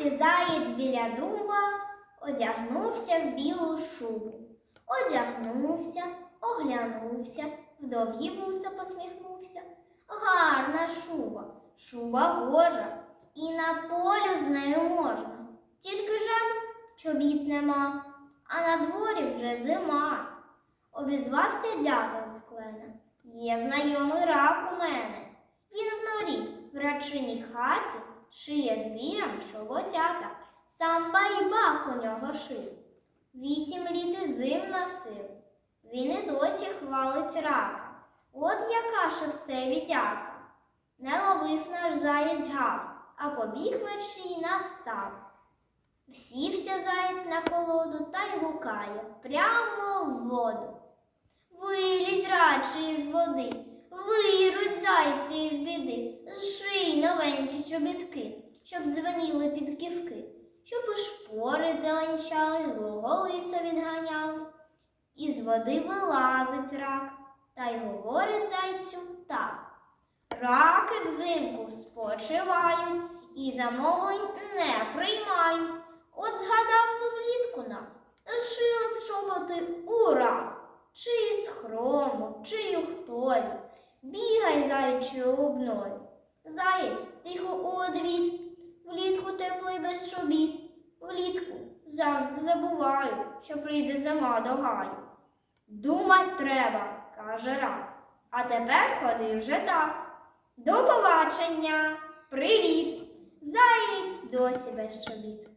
Вранці заєць біля дуба одягнувся в білу шубу. Одягнувся, оглянувся, в довгі вуса посміхнувся. Гарна шуба, шуба гожа, і на полю з нею можна. Тільки жаль, чобіт нема, а на дворі вже зима. Обізвався дятел з клена. Є знайомий рак у мене. Він в норі, в рачиній хаті, шиє звірам чоботята, сам байбак у нього шив. Вісім літ і зим носив. Він і досі хвалить рака. От яка шевце вітяка. Не ловив наш заєць гав, а побіг мерщій настав. Всівся заєць на колоду та й гукає прямо в воду. Вилізь радше із води, вируть зайці із біди, чобітки, щоб дзвеніли під ківки, щоб і шпори зеленчали, злого лиса відганяли. Із води вилазить рак, та й говорить зайцю так. Раки взимку спочивають і замовлень не приймають. От згадав би влітку нас, зшили б чоботи ураз, чи із хрому, чи ухтові. Бігай, зайчою обною. Заєць тихо у одвіт, влітку теплий без чобіт. Влітку завжди забуваю, що прийде зима до гаю. Думать треба, каже рак. А тепер ходи вже так. До побачення! Привіт! Заєць досі без чобіт.